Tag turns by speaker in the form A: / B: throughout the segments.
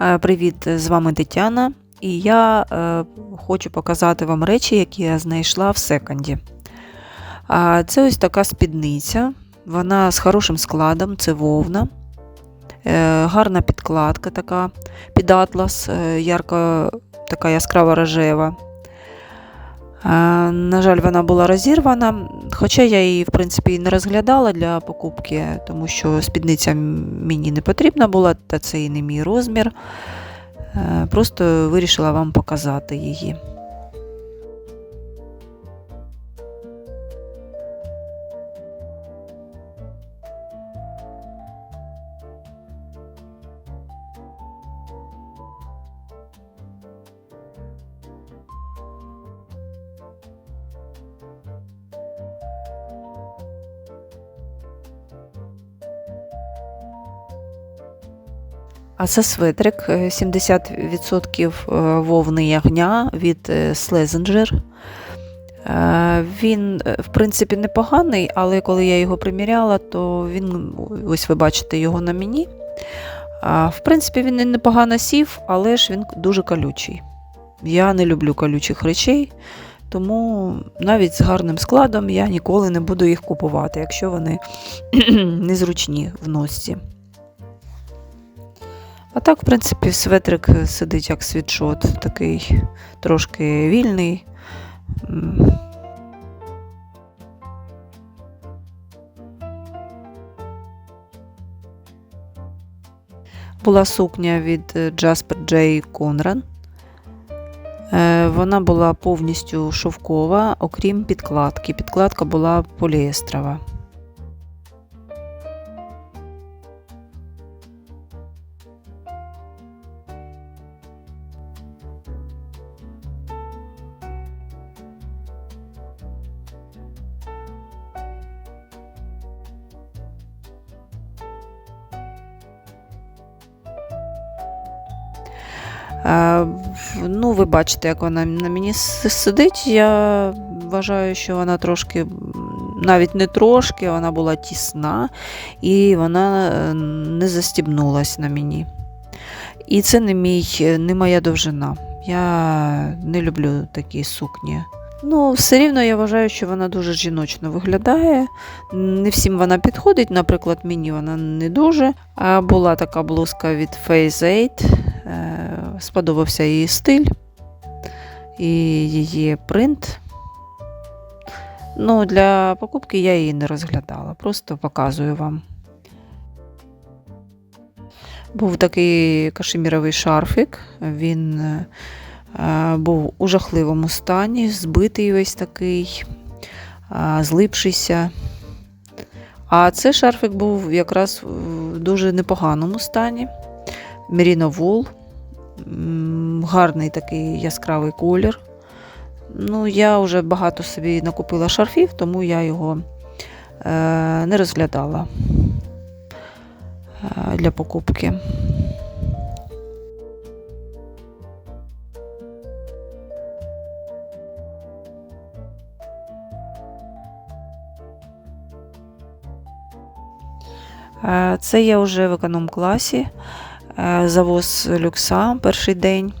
A: Е, Привіт, з вами Тетяна, і я е, хочу показати вам речі, які я знайшла в секонді. Це ось така спідниця, вона з хорошим складом, це вовна, е, гарна підкладка така під атлас, е, ярко така яскрава рожева. На жаль, вона була розірвана, хоча я її, в принципі, не розглядала для покупки, тому що спідниця мені не потрібна була, та це і не мій розмір. Е, Просто вирішила вам показати її. А це светрик е, 70% е, вовни ягня від е, Слезенджер. Е, Він, е, в принципі, непоганий, але коли я його приміряла, то він, ось ви бачите його на мені. В принципі, він непогано сів, але ж він дуже колючий. Я не люблю колючих речей, тому навіть з гарним складом я ніколи не буду їх купувати, якщо вони незручні в носці. А так, в принципі, светрик сидить як світшот, такий трошки вільний. Була сукня від е, Jasper J. Conran. Е, Вона була повністю шовкова, окрім підкладки. Підкладка була поліестрова. Ну, ви бачите, як вона на мені сидить. Я вважаю, що вона трошки, навіть не трошки, вона була тісна і вона е, не застібнулась на мені. І це не, мій, не моя довжина. Я не люблю такі сукні. Ну, все рівно я вважаю, що вона дуже жіночно виглядає. Не всім вона підходить, наприклад, мені вона не дуже. А була така блузка від Phase 8. Е, Сподобався її стиль і її принт. Ну, для покупки я її не розглядала, просто показую вам. Був такий кашеміровий шарфік, він е, був у жахливому стані, збитий весь такий, е, злипшийся. А цей шарфик був якраз в дуже непоганому стані. Merino Гарний такий яскравий колір. Ну, я вже багато собі накупила шарфів, тому я його е, не розглядала е, для покупки. Е, Це я вже в економ-класі. Е, Завоз люкса перший день.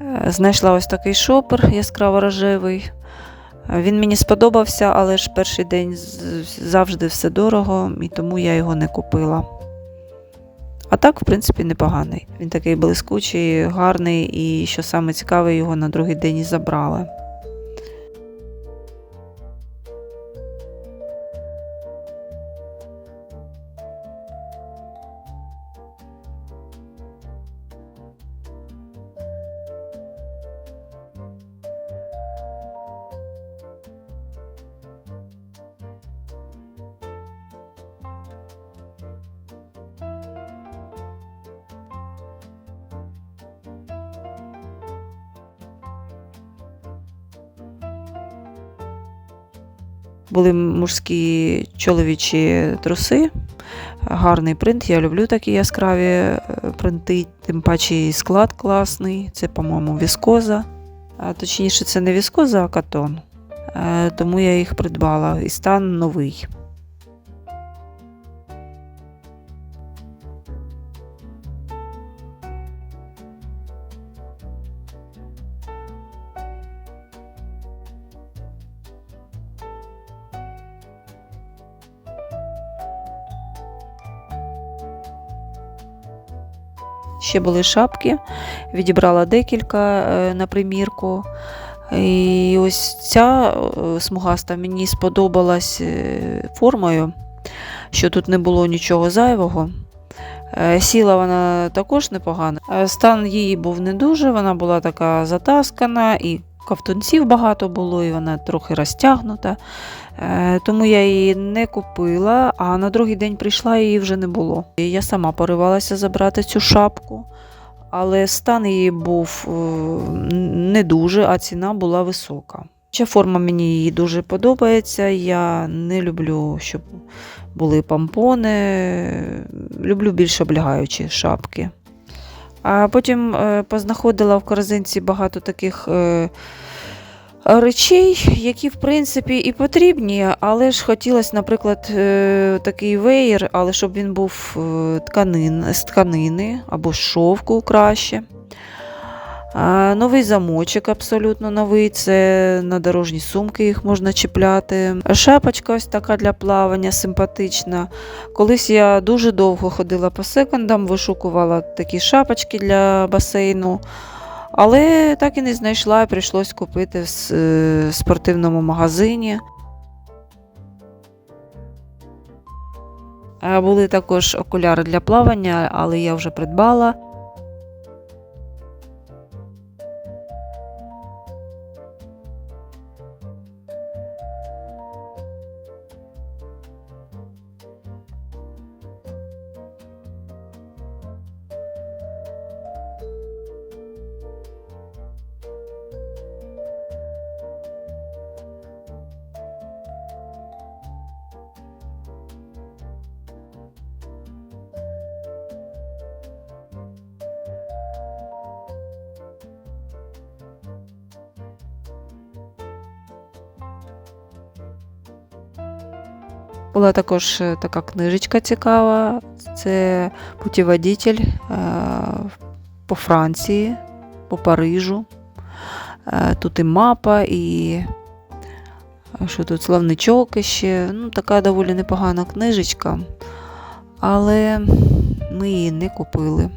A: Е, Знайшла ось такий шопер яскраво рожевий. Е, Він мені сподобався, але ж перший день завжди все дорого, і тому я його не купила. А так, в принципі, непоганий. Він такий блискучий, гарний, і що саме цікаве, його на другий день і забрала. Були мужські чоловічі труси, гарний принт. Я люблю такі яскраві е, принти, тим паче і склад класний. Це, по-моєму, віскоза. А точніше, це не віскоза, а катон. Е, Тому я їх придбала і стан новий. Ще були шапки, відібрала декілька е, на примірку. І ось ця е, смугаста мені сподобалась е, формою, що тут не було нічого зайвого. Сіла вона також непогано. Е, Стан її був не дуже, вона була така затаскана, і ковтунців багато було, і вона трохи розтягнута. Е, Тому я її не купила, а на другий день прийшла її вже не було. Я сама поривалася забрати цю шапку, але стан її був е, не дуже, а ціна була висока. Ще форма мені її дуже подобається. Я не люблю, щоб були помпони. Люблю більш облягаючі шапки. А потім е, познаходила в корзинці багато таких е, речей, які, в принципі, і потрібні, але ж хотілося, наприклад, е, такий веєр, але щоб він був тканин, з тканини або шовку краще. Новий замочок абсолютно новий. Це на дорожні сумки їх можна чіпляти. Шапочка ось така для плавання, симпатична. Колись я дуже довго ходила по секондам, вишукувала такі шапочки для басейну. Але так і не знайшла, і прийшлось купити в е, спортивному магазині. Були також окуляри для плавання, але я вже придбала. Була також е, така книжечка цікава. Це путіводитель е, по Франції, по Парижу. Е, Тут і мапа, і що тут славничок ще. Ну, така доволі непогана книжечка, але ми її не купили.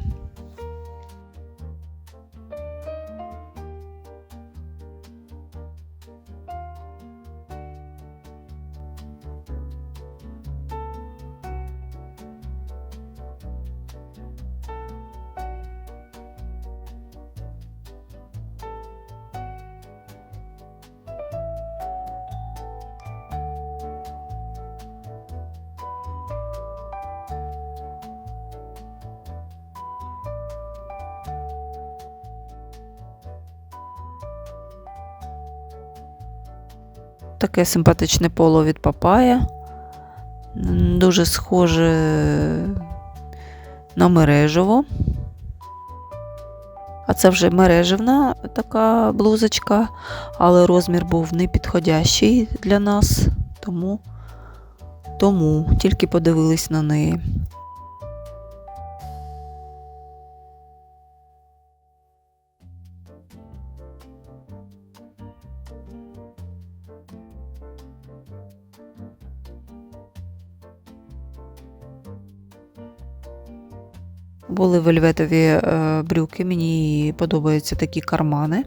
A: Таке симпатичне поло від Папая. Дуже схоже на мережево. А це вже мережевна така блузочка, але розмір був не підходящий для нас, тому, тому тільки подивились на неї. Були вельветові е, брюки, мені подобаються такі кармани.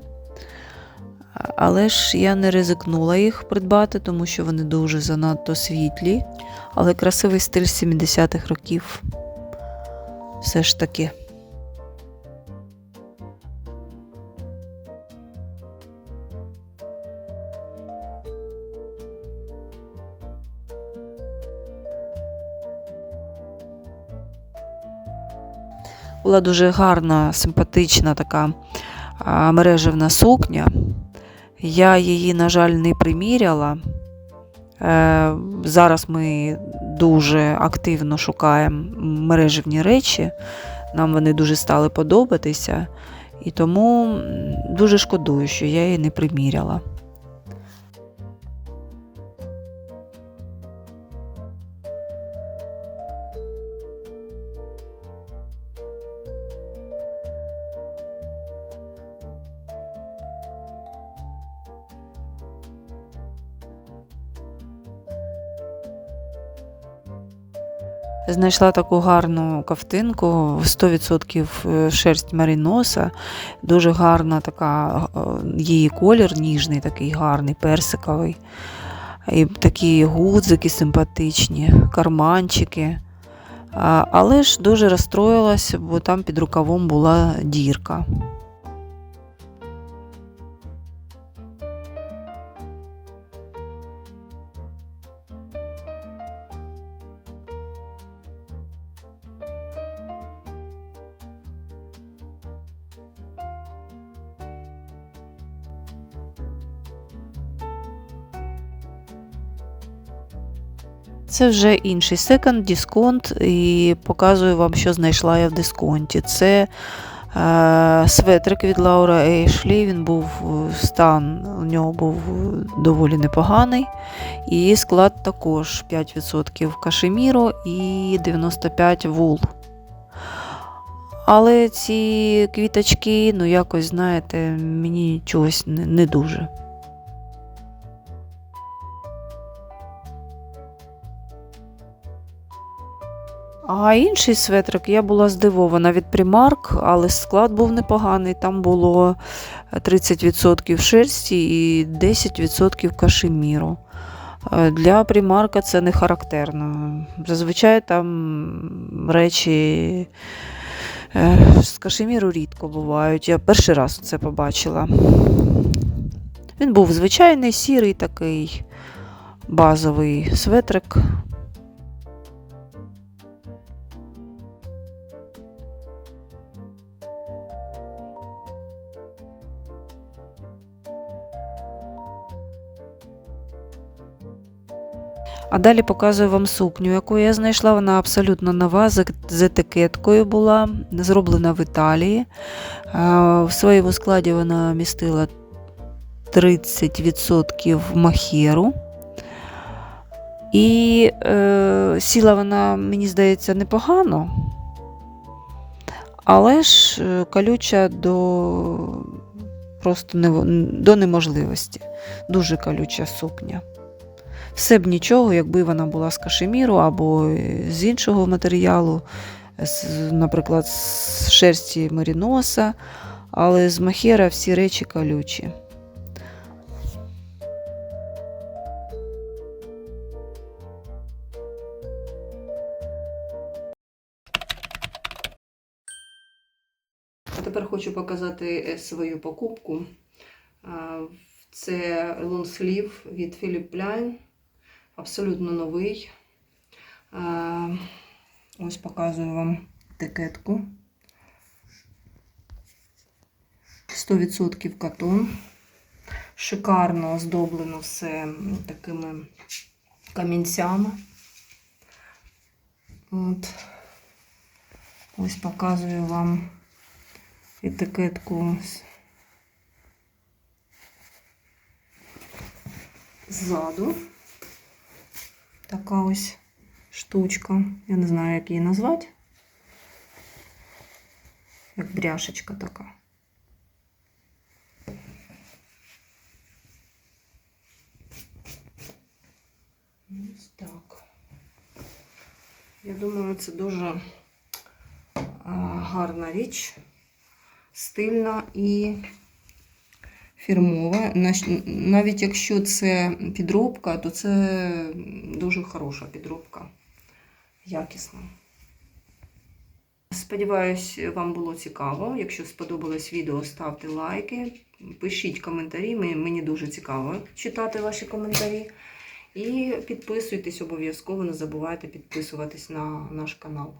A: Але ж я не ризикнула їх придбати, тому що вони дуже занадто світлі. Але красивий стиль 70-х років. Все ж таки. Була дуже гарна, симпатична така мережевна сукня. Я її, на жаль, не приміряла. Е, зараз ми дуже активно шукаємо мережевні речі. Нам вони дуже стали подобатися. І тому дуже шкодую, що я її не приміряла. Знайшла таку гарну ковтинку, 100% шерсть маріноса, дуже гарна така е, її колір, ніжний, такий гарний, персиковий. І такі гудзики симпатичні, карманчики. Але ж дуже розстроїлась, бо там під рукавом була дірка. Це вже інший секонд, дисконт, і показую вам, що знайшла я в дисконті. Це е, светрик від Лаура Ейшлі. Він був е, стан, у нього був доволі непоганий. І склад також 5% кашеміру і 95 вул. Але ці квіточки, ну якось, знаєте, мені чогось не, не дуже. А інший светрик я була здивована від Primark, але склад був непоганий. Там було 30% шерсті і 10% кашеміру. Е, Для Primark це не характерно. Зазвичай там речі е, з кашеміру рідко бувають. Я перший раз це побачила. Він був звичайний, сірий такий базовий светрик. А далі показую вам сукню, яку я знайшла. Вона абсолютно нова, з етикеткою була, зроблена в Італії. Е, В своєму складі вона містила 30% махеру. І е, сіла вона, мені здається, непогано, але ж е, колюча до просто не, до неможливості. Дуже колюча сукня. Все б нічого, якби вона була з кашеміру або з іншого матеріалу, наприклад, з шерсті меріноса, але з махера всі речі колючі. Тепер хочу показати е, свою покупку. Це лонслів від Philip Plein. Абсолютно новий. Ось показую вам етикетку. 100% катон. Шикарно оздоблено все такими камінцями. От. Ось показую вам етикетку ззаду. Така ось штучка. Я не знаю, як її назвати. Як бряшечка така. Ось так. Я думаю, це дуже а, гарна річ, стильна і фірмова. Навіть якщо це підробка, то це дуже хороша підробка, якісна. Сподіваюсь, вам було цікаво. Якщо сподобалось відео, ставте лайки, пишіть коментарі. Мені дуже цікаво читати ваші коментарі. І підписуйтесь обов'язково, не забувайте підписуватись на наш канал.